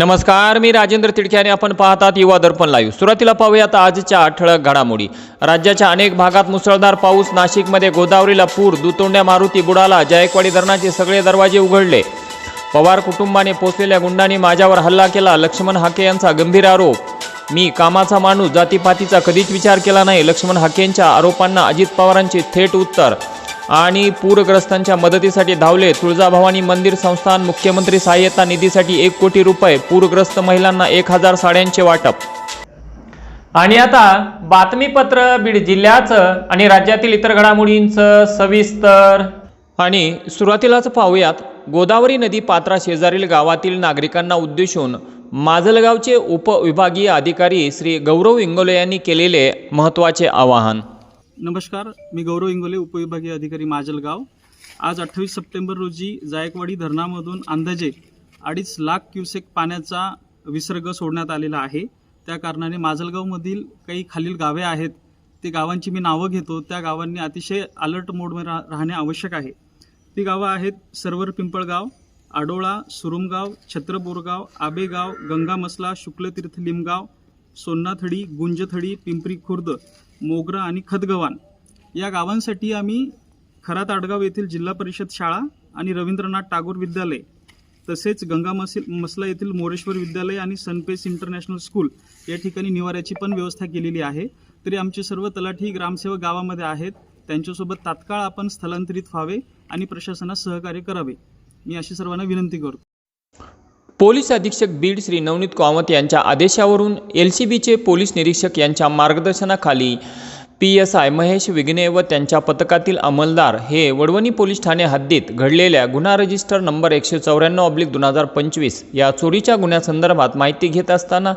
नमस्कार मी राजेंद्र तिडके आणि आपण पाहतात युवा दर्पण लाईव्ह सुरुवातीला पाहूयात आजच्या ठळक घडामोडी. राज्याच्या अनेक भागात मुसळधार पाऊस नाशिकमध्ये गोदावरीला पूर दुतोंड्या मारुती बुडाला जायकवाडी धरणाचे सगळे दरवाजे उघडले. पवार कुटुंबाने पोचलेल्या गुंडांनी माझ्यावर हल्ला केला लक्ष्मण हाके यांचा गंभीर आरोप. मी कामाचा माणूस जातीपातीचा कधीच विचार केला नाही लक्ष्मण हाकेंच्या आरोपांना अजित पवारांचे थेट उत्तर. आणि पूरग्रस्तांच्या मदतीसाठी धावले. तुळजाभवानी मंदिर संस्थान मुख्यमंत्री सहाय्यता निधीसाठी एक कोटी रुपये पूरग्रस्त महिलांना एक हजार साड्यांचे वाटप. आणि आता बातमीपत्र बीड जिल्ह्याचं आणि राज्यातील इतर घडामोडींचं सविस्तर. आणि सुरुवातीलाच पाहूयात गोदावरी नदी पात्रा शेजारील गावातील नागरिकांना उद्देशून माजलगावचे उपविभागीय अधिकारी श्री गौरव इंगोले यांनी केलेले महत्त्वाचे आवाहन. नमस्कार मी गौरव इंगोले उपविभागीय अधिकारी माजलगाव. आज अठ्ठावीस सप्टेंबर रोजी जायकवाडी धरणामधून अंदाजे अडीच लाख क्युसेक पाण्याचा विसर्ग सोडण्यात आलेला आहे. त्या कारणाने माजलगावमधील काही खालील गावे आहेत ते गावांची मी नावं घेतो. त्या गावांनी अतिशय अलर्ट मोडमध्ये रा राहणे आवश्यक आहे. ती गावं आहेत सरवर पिंपळगाव आडोळा सुरुमगाव छत्रबोरगाव आबेगाव गंगामसला शुक्लतीर्थ लिमगाव सोन्नाथडी गुंजथडी पिंपरी खुर्द मोगरा आणि खतगवान या गावांसाठी आम्ही खरा ताडगाव येथील जिल्हा परिषद शाळा आणि रवींद्रनाथ टागोर विद्यालय तसेच गंगा मसिल मसला येथील मोरेश्वर विद्यालय आणि सनपेस इंटरनॅशनल स्कूल या ठिकाणी निवाऱ्याची पण व्यवस्था केलेली आहे. तरी आमचे सर्व तलाठी ग्रामसेवक गावामध्ये आहेत. त्यांच्यासोबत तात्काळ आपण स्थलांतरित व्हावे आणि प्रशासनास सहकार्य करावे. मी अशी सर्वांना विनंती करतो. पोलीस अधीक्षक बीड श्री नवनीत कामत यांच्या आदेशावरून एल सी बीचे पोलीस निरीक्षक यांच्या मार्गदर्शनाखाली P S I Mahesh Vighne व त्यांच्या पथकातील अंमलदार हे वडवणी पोलीस ठाणे हद्दीत घडलेल्या गुन्हा रजिस्टर नंबर एकशे चौऱ्याण्णव ऑब्लिक दोन हजार पंचवीस या चोरीच्या गुन्ह्यासंदर्भात माहिती घेत असताना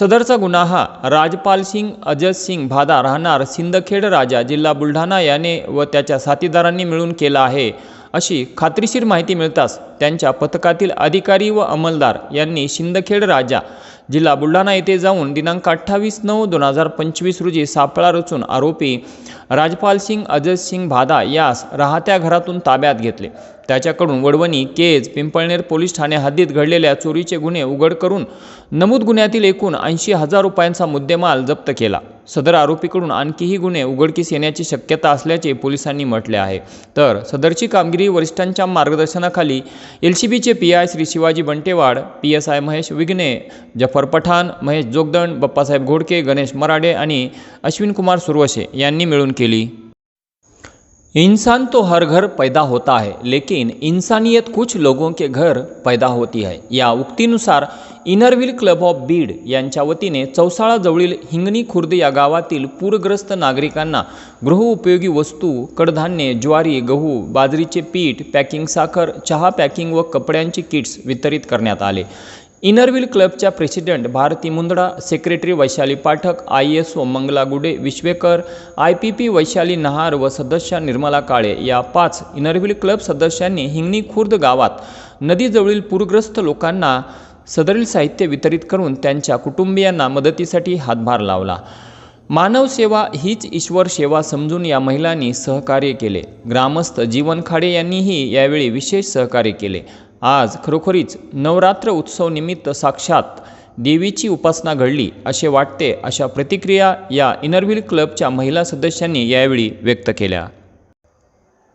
सदरचा गुन्हा हा राजपाल सिंग अजय सिंग भादा राहणार सिंदखेड राजा जिल्हा बुलढाणा याने व त्याच्या साथीदारांनी मिळून केला आहे. अशी खात्रीशीर माहिती मिळताच त्यांच्या पथकातील अधिकारी व अंमलदार यांनी शिंदखेड राजा जिल्हा बुलढाणा येथे जाऊन दिनांक अठ्ठावीस नऊ दोन हजार पंचवीस रोजी सापळा रचून आरोपी राजपाल सिंग अजय सिंग भादा यास राहत्या घरातून ताब्यात घेतले. त्याच्याकडून वडवणी केज पिंपळनेर पोलीस ठाणे हद्दीत घडलेल्या चोरीचे गुन्हे उघड करून नमूद गुन्ह्यातील एकूण ऐंशी हजार रुपयांचा मुद्देमाल जप्त केला. सदर आरोपीकडून आणखीही गुन्हे उघडकीस येण्याची शक्यता असल्याचे पोलिसांनी म्हटले आहे. तर सदरची कामगिरी वरिष्ठांच्या मार्गदर्शनाखाली एल सी बीचे P I Shri Shivaji Bantewad P S I Mahesh Vighne Jafar Pathan Mahesh Jogdand Bappasaheb Ghodke Ganesh Marade आणि अश्विन कुमार सुरवसे यांनी मिळून केली. इंसान तो हर घर पैदा होता है लेकिन इंसानियत कुछ लोगों के घर पैदा होती है. या उक्तीनुसार Inner Wheel club of Beed यांच्या वतीने चौसाळाजवळील हिंगणी खुर्द या गावातील पूरग्रस्त नागरिकांना गृहउपयोगी वस्तू कडधान्ये ज्वारी गहू बाजरीचे पीठ पॅकिंग साखर चहा पॅकिंग व कपड्यांची किट्स वितरित करण्यात आले. इनरव्हील क्लबच्या president Bharti Mundada secretary Vaishali Pathak I S O Mangala Gude Vishwekar I P P Vaishali Nahar व सदस्य निर्मला काळे या पाच इनरव्हील क्लब सदस्यांनी हिंगणी खुर्द गावात नदीजवळील पूरग्रस्त लोकांना सदरील साहित्य वितरित करून त्यांच्या कुटुंबियांना मदतीसाठी हातभार लावला. मानव सेवा हीच ईश्वर सेवा समजून या महिलांनी सहकार्य केले. ग्रामस्थ जीवन खाडे यांनीही यावेळी विशेष सहकार्य केले. आज खरोखरीच नवरात्र उत्सव निमित्त साक्षात देवीची उपासना घडली असे वाटते अशा प्रतिक्रिया या इनरव्हील क्लबच्या महिला सदस्यांनी यावेळी व्यक्त केल्या.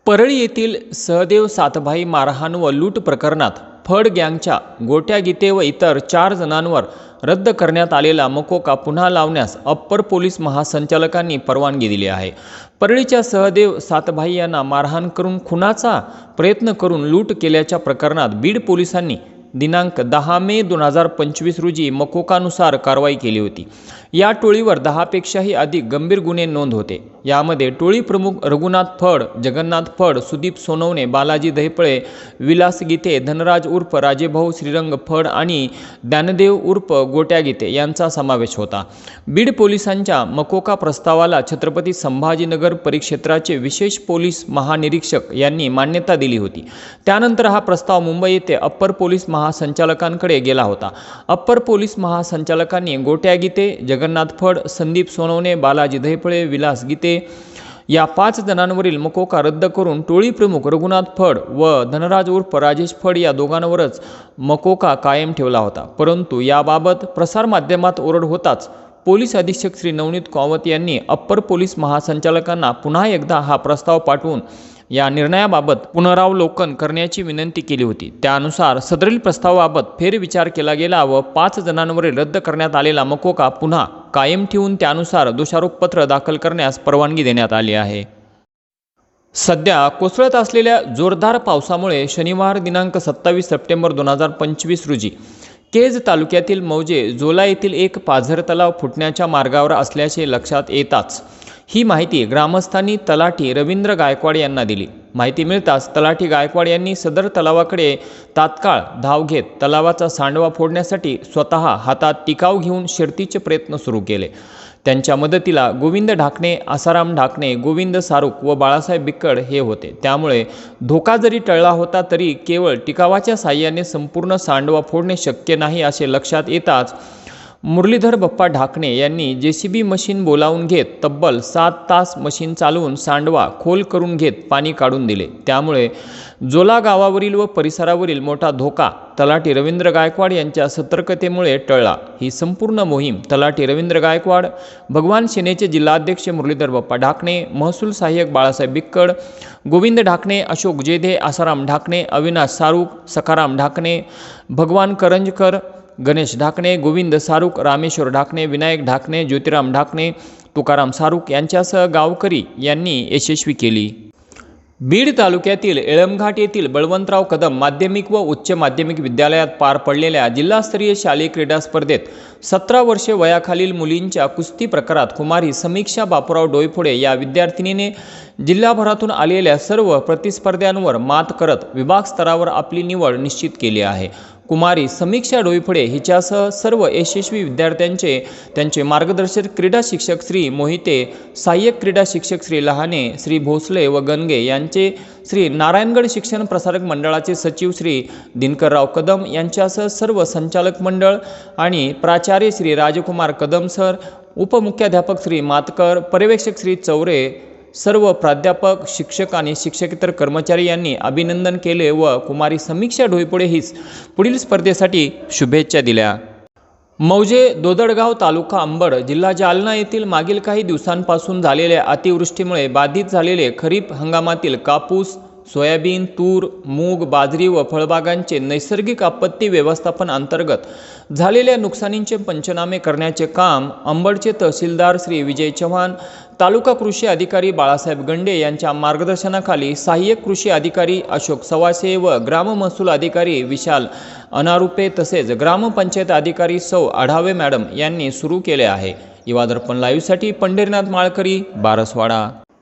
परळी येथील सहदेव सातभाई मारहाण व लूट प्रकरणात फड गँगच्या गोट्या गीते व इतर चार जणांवर रद्द करण्यात आलेला मकोका पुन्हा लावण्यास अप्पर पोलीस महासंचालकांनी परवानगी दिली आहे. परळीच्या सहदेव सातभाई यांना मारहाण करून खुनाचा प्रयत्न करून लूट केल्याच्या प्रकरणात बीड पोलिसांनी दिनांक दहा मे दोन हजार पंचवीस रोजी मकोकानुसार कारवाई केली होती. या टोळीवर दहापेक्षाही अधिक गंभीर गुन्हे नोंद होते. यामध्ये टोळी प्रमुख रघुनाथ फड जगन्नाथ फड सुदीप सोनवणे बालाजी दहिपळे विलास गीते धनराज उर्फ राजेभाऊ श्रीरंग फड आणि ज्ञानदेव उर्फ गोट्या गीते यांचा समावेश होता. बीड पोलिसांच्या मकोका प्रस्तावाला छत्रपती संभाजीनगर परिक्षेत्राचे विशेष पोलीस महानिरीक्षक यांनी मान्यता दिली होती. त्यानंतर हा प्रस्ताव मुंबई येथे अप्पर पोलीस महासंचालकांकडे गेला होता. अप्पर पोलीस महासंचालकांनी गोट्या गीते जगन्नाथ फड संदीप सोनवणे बालाजी दहिपळे विलास गीते या पाच जणांवरील मकोका रद्द करून टोळी प्रमुख रघुनाथ फड व धनराज उर्फ राजेश फड या दोघांवरच मकोका कायम ठेवला होता. परंतु याबाबत प्रसारमाध्यमात ओरड होताच पोलीस अधीक्षक श्री नवनीत कावत यांनी अप्पर पोलीस महासंचालकांना पुन्हा एकदा हा प्रस्ताव पाठवून या निर्णयाबाबत पुनरावलोकन करण्याची विनंती केली होती. त्यानुसार सदरील प्रस्तावाबाबत फेरविचार केला गेला व पाच जणांवरील रद्द करण्यात आलेला मकोका पुन्हा कायम ठेवून त्यानुसार दोषारोपपत्र दाखल करण्यास परवानगी देण्यात आली आहे. सध्या कोसळत असलेल्या जोरदार पावसामुळे शनिवार दिनांक सत्तावीस सप्टेंबर दोन हजार पंचवीस रोजी केज तालुक्यातील मौजे जोला येथील एक पाझर तलाव फुटण्याच्या मार्गावर असल्याचे लक्षात येताच ही माहिती ग्रामस्थांनी तलाठी रवींद्र गायकवाड यांना दिली. माहिती मिळताच तलाठी गायकवाड यांनी सदर तलावाकडे तात्काळ धाव घेत तलावाचा सांडवा फोडण्यासाठी स्वतः हातात टिकाव घेऊन शर्तीचे प्रयत्न सुरू केले. त्यांच्या मदतीला गोविंद ढाकणे आसाराम ढाकणे गोविंद सारुक व बाळासाहेब बिक्कड हे होते. त्यामुळे धोका जरी टळला होता तरी केवळ टिकावाच्या साह्याने संपूर्ण सांडवा फोडणे शक्य नाही असे लक्षात येताच मुरलीधर बप्पा ढाकणे यांनी जे सी बी मशीन बोलावून घेत तब्बल सात तास मशीन चालवून सांडवा खोल करून घेत पाणी काढून दिले. त्यामुळे जोला गावावरील व परिसरावरील मोठा धोका तलाठी रवींद्र गायकवाड यांच्या सतर्कतेमुळे टळला. ही संपूर्ण मोहीम तलाठी रवींद्र गायकवाड भगवान सेनेचे जिल्हाध्यक्ष मुरलीधर बप्पा ढाकणे महसूल सहाय्यक बाळासाहेब बिक्कड गोविंद ढाकणे अशोक जेधे आसाराम ढाकणे अविनाश सारूक सखाराम ढाकणे भगवान करंजकर गणेश ढाकणे गोविंद सारूक रामेश्वर ढाकणे विनायक ढाकणे ज्योतिराम ढाकणे तुकाराम सारूक यांच्यासह गावकरी यांनी यशस्वी केली. बीड तालुक्यातील एळमघाट येथील बळवंतराव कदम माध्यमिक व उच्च माध्यमिक विद्यालयात पार पडलेल्या जिल्हास्तरीय शालेय क्रीडा स्पर्धेत सतरा वर्षे वयाखालील मुलींच्या कुस्ती प्रकारात कुमारी समीक्षा बापूराव डोईफोडे या विद्यार्थिनीने जिल्हाभरातून आलेल्या सर्व प्रतिस्पर्ध्यांवर मात करत विभाग स्तरावर आपली निवड निश्चित केली आहे. कुमारी समीक्षा डोईफळे हिच्यासह सर्व यशस्वी विद्यार्थ्यांचे त्यांचे मार्गदर्शक क्रीडा शिक्षक श्री मोहिते सहाय्यक क्रीडा शिक्षक श्री लहाने श्री भोसले व गणगे यांचे श्री नारायणगड शिक्षण प्रसारक मंडळाचे सचिव श्री दिनकरराव कदम यांच्यासह सर्व संचालक मंडळ आणि प्राचार्य श्री राजकुमार कदम सर उपमुख्याध्यापक श्री मातकर पर्यवेक्षक श्री चौरे सर्व प्राध्यापक शिक्षक आणि शिक्षकेतर कर्मचारी यांनी अभिनंदन केले व कुमारी समीक्षा ढोईपुढे हीच पुढील स्पर्धेसाठी शुभेच्छा दिल्या. मौजे दोदडगाव तालुका अंबड जिल्हा जालना येथील मागील काही दिवसांपासून झालेल्या अतिवृष्टीमुळे बाधित झालेले खरीप हंगामातील कापूस सोयाबीन तूर मूग बाजरी व फळबागांचे नैसर्गिक आपत्ती व्यवस्थापन अंतर्गत झालेल्या नुकसानींचे पंचनामे करण्याचे काम अंबडचे तहसीलदार श्री विजय चव्हाण तालुका कृषी अधिकारी बाळासाहेब गंडे यांच्या मार्गदर्शनाखाली सहाय्यक कृषी अधिकारी अशोक सवासे व ग्राम महसूल अधिकारी विशाल अनारुपे तसेच ग्रामपंचायत अधिकारी सौ आढावे मॅडम यांनी सुरू केले आहे. युवा दर्पण लाईव्हसाठी पंढरीनाथ माळकरी बारसवाडा.